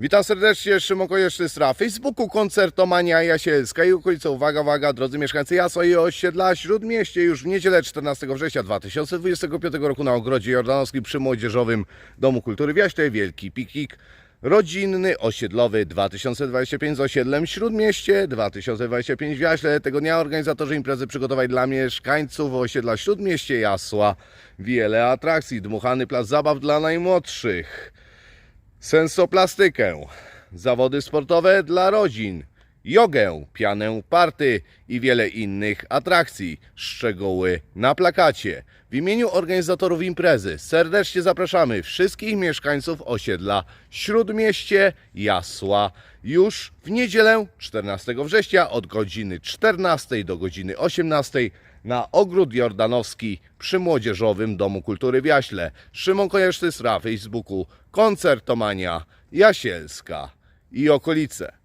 Witam serdecznie, Szymon Konieczny-Stra. Facebooku Koncertomania Jasielska i okolica. Uwaga, uwaga, drodzy mieszkańcy Jasła i osiedla Śródmieście już w niedzielę 14 września 2025 roku na Ogrodzie Jordanowskim przy Młodzieżowym Domu Kultury w Jaśle Wielki Piknik rodzinny, osiedlowy 2025 z osiedlem Śródmieście 2025 w Jaśle. Tego dnia organizatorzy imprezy przygotowali dla mieszkańców osiedla Śródmieście Jasła wiele atrakcji. Dmuchany plac zabaw dla najmłodszych sensoplastykę, zawody sportowe dla rodzin, jogę, pianę party i wiele innych atrakcji. Szczegóły na plakacie. W imieniu organizatorów imprezy serdecznie zapraszamy wszystkich mieszkańców osiedla Śródmieście Jasła już w niedzielę 14 września od godziny 14 do godziny 18 na Ogród Jordanowski przy Młodzieżowym Domu Kultury w Jaśle. Szymon na Facebooku Koncertomania Jasielska i okolice.